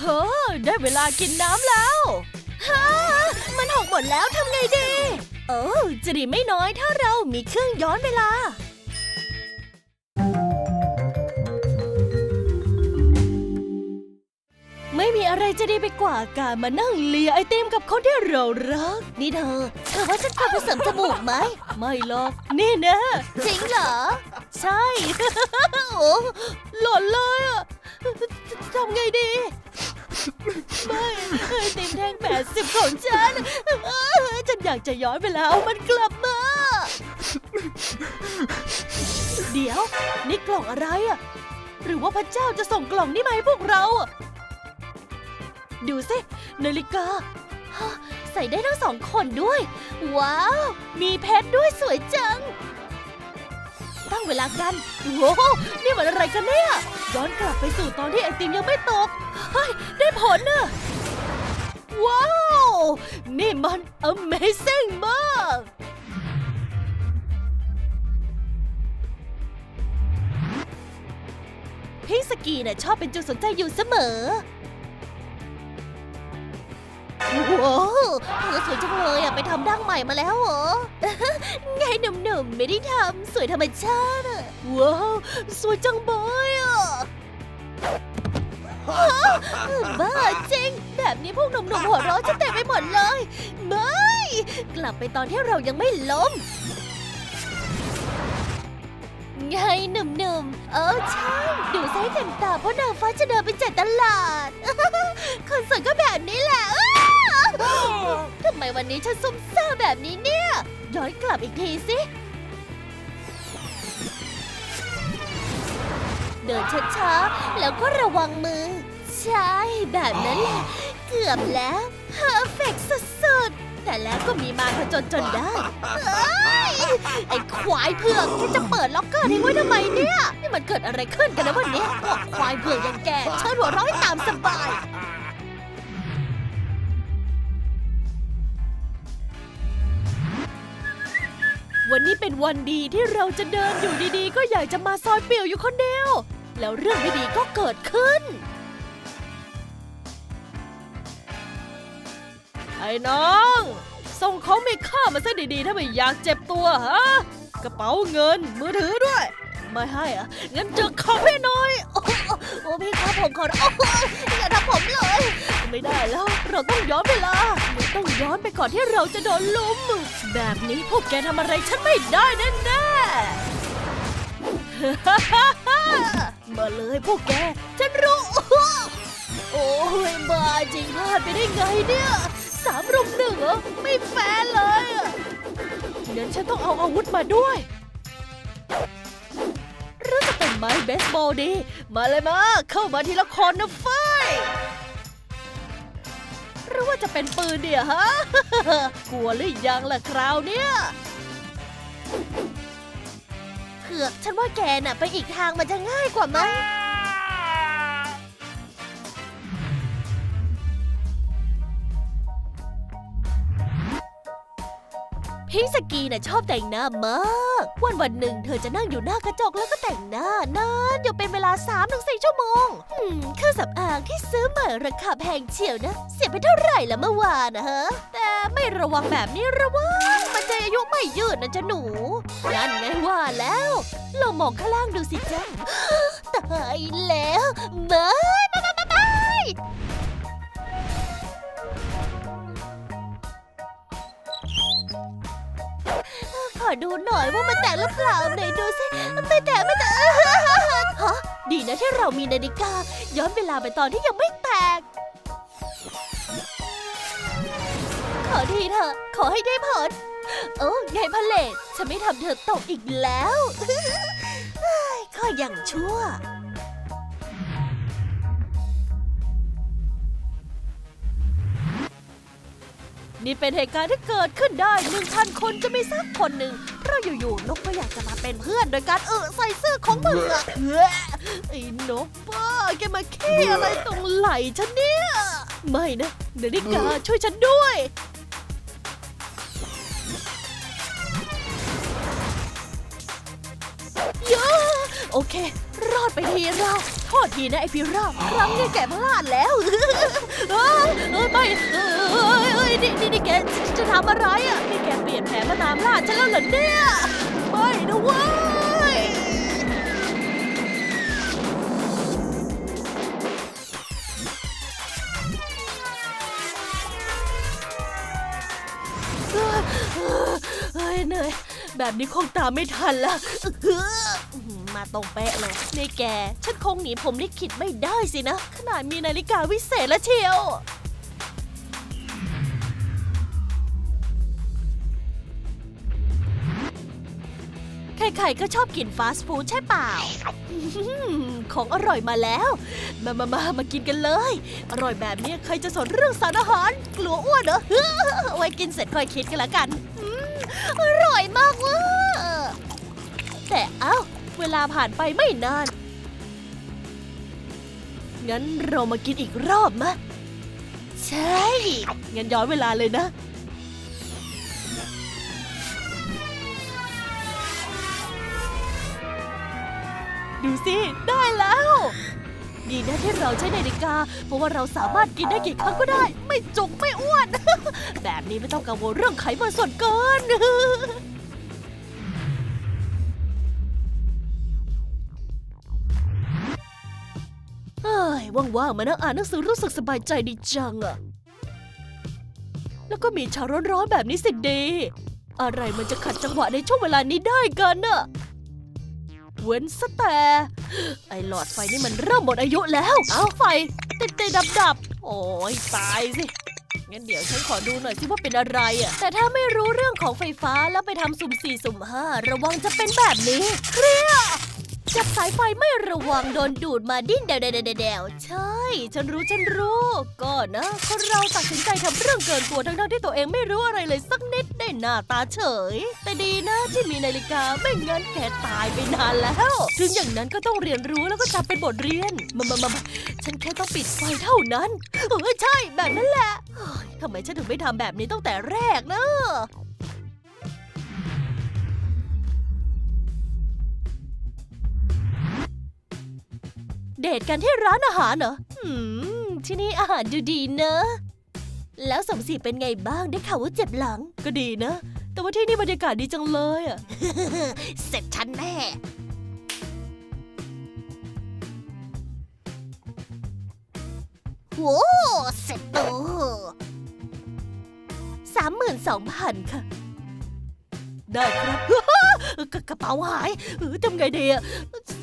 เฮ้อได้เวลากินน้ำแล้วฮ่ามันหกหมดแล้วทำไงดีเออจะดีไม่น้อยถ้าเรามีเครื่องย้อนเวลา ไม่มีอะไรจะดีไปกว่าการมานั่งเลียไอติมกับคนที่เรารัก นี่เธอเธอว่าฉันควรไปเสริมจมูกไหม ไม่หรอก นี่นะ จริงเหรอ ใช่ โอ้หล่นเลยอะทำไงดี ไม่ไอติมแท่งแปดสิบของฉันเออฉันอยากจะย้อนเวลาเอามันกลับมา เดี๋ยว นี่กล่องอะไรอะ หรือว่าพระเจ้าจะส่งกล่องนี้มาให้พวกเราอะดูสินาฬิกาฮะใส่ได้ทั้งสองคนด้วย ว้าว มีเพชรด้วยสวยจัง ตั้งเวลากัน โว้วนี่มันอะไรกันเนี่ย ย้อนกลับไปสู่ตอนที่ไอติมยังไม่ตก เฮ้ย ได้ผลน่ะ ว้าว นี่มัน Amazing มาก พี่สกีเนี่ยชอบเป็นจุดสนใจอยู่เสมอ ว้าวเธอสวยจังเลยอะไปทำดั้งใหม่มาแล้วเหรอ ไงหนุ่มๆ ไม่ได้ทำ สวยธรรมชาติอะว้าว สวยจังบอยอะฮะ บ้าจริง แบบนี้พวกหนุ่มๆหัวเราะจะเต็มไปหมดเลยไม่กลับไปตอนที่เรายังไม่ล้ม ไงหนุ่มๆ เออใช่ดูไซส์เต็มตาเพราะนางฟ้าจะเดินไปจัดตลาดคนสวยก็แบบนี้แหละอ้าวทำไมวันนี้ฉันซุ่มซ่ามแบบนี้เนี่ย ย้อนกลับอีกทีสิ เดินช้าๆ แล้วก็ระวังมือ ใช่แบบนั้นแหละ เกือบแล้วเพอร์เฟกสุดๆ แต่แล้วก็มีมารผจญจนได้เอ้ยไอ้ควายเผือกแกจะเปิดล็อกเกอร์ทิ้งไว้ทำไมเนี่ย นี่มันเกิดอะไรขึ้นกันนะวันนี้พวกควายเผือกอย่างแกเชิญหัวเร้อยตามสบาย วันนี้เป็นวันดีที่เราจะเดินอยู่ดีๆ ก็อยากจะมาซอยเปี่ยวอยู่คนเดียว แล้วเรื่องไม่ดีก็เกิดขึ้น ไอ้น้องส่งของมีค่ามาซะดีๆ ถ้าไม่อยากเจ็บตัวฮะ กระเป๋าเงินมือถือด้วย ไม่ให้อะงั้นเจอของพี่หน่อยโโอ้พี่ครับผมขอโอ้อย่าทำผมเลย ไม่ได้แล้ว เราต้องย้อนเวลาเราต้องย้อนไปก่อนที่เราจะโดนลุม แบบนี้พวกแกทำอะไรฉันไม่ได้แน่แน่ๆมาเลยพวกแก ฉันรู้ โอ้ยบ้าจริงพลาดไปได้ไงเนี่ยสามรุมหนึ่งเหรอไม่แฟร์เลยอะงั้นฉันต้องเอาอาวุธมาด้วย ไม้เบสบอลดี มาเลยมา เข้ามาทีละคนนะเฟยหรือว่าจะเป็นปืนเดียฮะ กลัวหรือยังล่ะคราวเนี้ยเผือกฉันว่าแกน่ะ ไปอีกทางมันจะง่ายกว่ามั้ง พี่สกีน่ะชอบแต่งหน้ามาก วันวันหนึ่งเธอจะนั่งอยู่หน้ากระจกแล้วก็แต่งหน้านานอยู่เป็นเวลา3-4ถึงสชั่วโมงอืมเครื่องสำอางที่ซื้อใหม่ราคาแพงเชียวนะ เสียไปเท่าไหร่ละเมื่อวานนะฮะ แต่ไม่ระวังแบบนี้ระวังมันจะอายุไม่ยืดนะจ๊ะหนู นั่นไงว่าแล้วลองมองข้างล่างดูสิจ๊ะตายแล้วไม่ไม่ไม่ไม่ไดูหน่อยว่ามันแตกหรือเปล่าไหนดูสิไม่แตกไม่แตกฮะดีนะที่เรามีนาฬิกา ย้อนเวลาไปตอนที่ยังไม่แตก ขอทีเถอะขอให้ได้ผลโอ้ยายพะเลตฉันไม่ทำเธอตกอีกแล้วเฮ้ยข้ออย่างชั่ว นี่เป็นเหตุการณ์ที่เกิดขึ้นได้หนึ่งพันคนจะมีสักคนหนึ่งเพราะอยู่ๆนกก็อยากจะมาเป็นเพื่อนโดยการเออใส่เสื้อของมึงอะเฮ้ยไอ้นกบ้าแกมาขี้อะไรตรงไหล่ฉันเนี่ย ไม่นะเดนิกาช่วยฉันด้วย โอเค รอดไปทีเราโทษทีนะไอพิราบครั้งนี้แกพลาดแล้วเอ้ยเอ้ยไม่เอ้ยเอ้ยนี่นี่นี่แกจะทำอะไรอะนี่แกเปลี่ยนแผนมาตามล่าฉันแล้วเหรอเนี่ยไม่นะเว้ยเอ้ยเอ้ยเหนื่อย แบบนี้คงตามไม่ทันละ มาตรงเป๊ะเลยนี่แก ฉันคงหนีผมลิขิตไม่ได้สินะ ขนาดมีนาฬิกาวิเศษแล้วเชียวใครๆก็ชอบกินฟาสต์ฟู้ดใช่เปล่า ของอร่อยมาแล้ว มามามามากินกันเลย อร่อยแบบนี้ใครจะสนเรื่องสารอาหาร กลัวอ้วนเหรอไว้กินเสร็จค่อยคิดกันละกัน อร่อยมากเว้ยแต่เอ้า เวลาผ่านไปไม่นาน งั้นเรามากินอีกรอบมะ ใช่ งั้นย้อนเวลาเลยนะ ดูสิ ได้แล้ว ดีนะที่เราใช้นาฬิกา เพราะว่าเราสามารถกินได้กี่ครั้งก็ได้ ไม่จุกไม่อ้วน แบบนี้ไม่ต้องกังวลเรื่องไขมันส่วนเกิน ว่างๆมานั่งอ่านหนังสือรู้สึกสบายใจดีจังอะแล้วก็มีชาร้อนๆแบบนี้สิดี อะไรมันจะขัดจังหวะในช่วงเวลานี้ได้กันน่ะ เว้นซะแต่ ไอหลอดไฟนี่มันเริ่มหมดอายุแล้ว เอาไฟ ติดติดดับดับโอ้ยตายสิ งั้นเดี๋ยวฉันขอดูหน่อยสิว่าเป็นอะไรอะ แต่ถ้าไม่รู้เรื่องของไฟฟ้าแล้วไปทำสุ่มสี่สุ่มห้าระวังจะเป็นแบบนี้ เครียด จับสายไฟไม่ระวังโดนดูดมาดิ้นเดวเดวเดวเดวใช่ ฉันรู้ฉันรู้ ก็นะคนเราตัดสินใจทำเรื่องเกินตัวทั้งๆที่ตัวเองไม่รู้อะไรเลยสักนิดได้หน้าตาเฉย แต่ดีนะที่มีนาฬิกาไม่งั้นแกตายไปนานแล้ว ถึงอย่างนั้นก็ต้องเรียนรู้แล้วก็จำเป็นบทเรียนมามามาฉันแค่ต้องปิดไฟเท่านั้นเออใช่แบบนั้นแหละทำไมฉันถึงไม่ทำแบบนี้ตั้งแต่แรกเนะ เดทกันที่ร้านอาหารเหรอหืม ที่นี่อาหารดูดีเนอะ แล้วสมศรีเป็นไงบ้างได้ข่าวว่าเจ็บหลัง ก็ดีนะ แต่ว่าที่นี่บรรยากาศดีจังเลยอะเสร็จฉันแน่ โว้เสร็จตัวสามหมื่นสองพันค่ะ ได้ครับ กระกระเป๋าหายเออทำไงดีอะ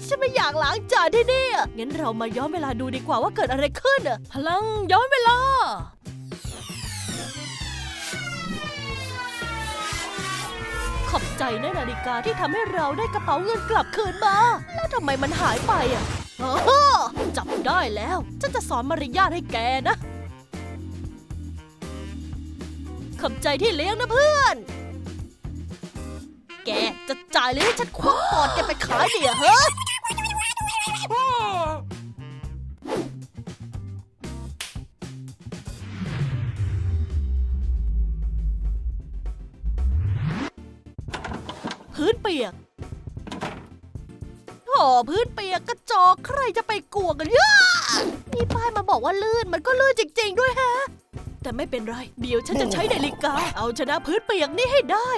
ฉันไม่อยากล้างจานที่นี่งั้นเรามาย้อนเวลาดูดีกว่าว่าเกิดอะไรขึ้นพลังย้อนเวลาขอบใจนะนาฬิกาที่ทำให้เราได้กระเป๋าเงินกลับคืนมา แล้วทำไมมันหายไปอะจับได้แล้ว ฉันจะสอนมารยาทให้แกนะ ขอบใจที่เลี้ยงนะเพื่อน แกจะจ่ายหรือให้ฉันควักก่อนแกไปขายเดี๋ยเฮ้ พื้นเปียกโอ้พื้นเปียกกระจอกใครจะไปกลัวกันย่านี่ป้ายมาบอกว่าลื่นมันก็ลื่นจริง ๆ ด้วยแฮะ แต่ไม่เป็นไร เดี๋ยวฉันจะใช้นาฬิกา เอาชนะพื้นเปียกนี่ให้ได้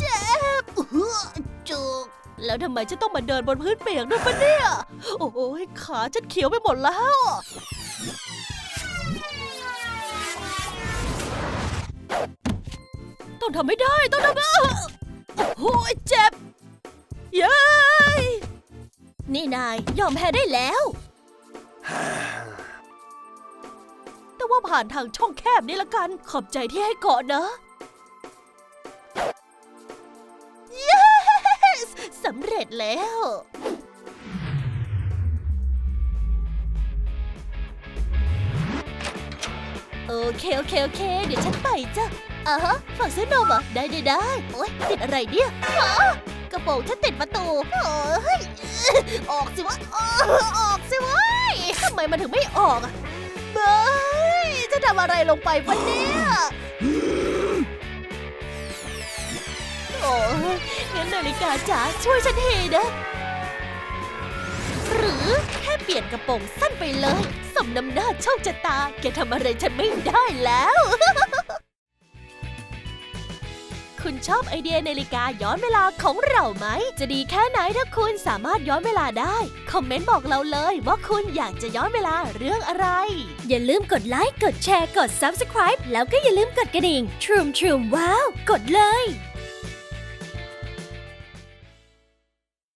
เจ็บจุกแล้วทำไมฉันต้องมาเดินบนพื้นเปียกด้วยปะเนี่ย โอ้ยขาฉันเขียวไปหมดแล้ว ต้องทำไม่ได้ต้องทำได้โอ้ยเจ็บ เย้ยนี่นายยอมแพ้ได้แล้ว แต่ว่าผ่านทางช่องแคบนี่ละกัน ขอบใจที่ให้เกาะนะ yes สำเร็จแล้ว เคโอเคโอเค เดี๋ยวฉันไปจ้ะอ่าฮะฝากซื้อนมเหรอะได้ได้ได้โอ๊ยติดอะไรเนี่ยฮะกระโปรงฉันติดประตูโอ้ยออกสิวะออกสิวะทำไมมันถึงไม่ออกอะเบ้ยจะทำอะไรลงไปวะเนี่ยโอ้ยงั้นนาฬิกาจ๋าช่วยฉันทีนะ หรือแค่เปลี่ยนกระโปรงสั้นไปเลย มน้ำหน้าโชคชะตา แกทำอะไรฉันไม่ได้แล้ว คุณชอบไอเดียนาฬิกาย้อนเวลาของเราไหม จะดีแค่ไหนถ้าคุณสามารถย้อนเวลาได้ คอมเมนต์บอกเราเลยว่าคุณอยากจะย้อนเวลาเรื่องอะไร อย่าลืมกดไลค์ กดแชร์ กด Subscribe แล้วก็อย่าลืมกดกระดิ่ง ทรูมทรูมว้าว กดเลย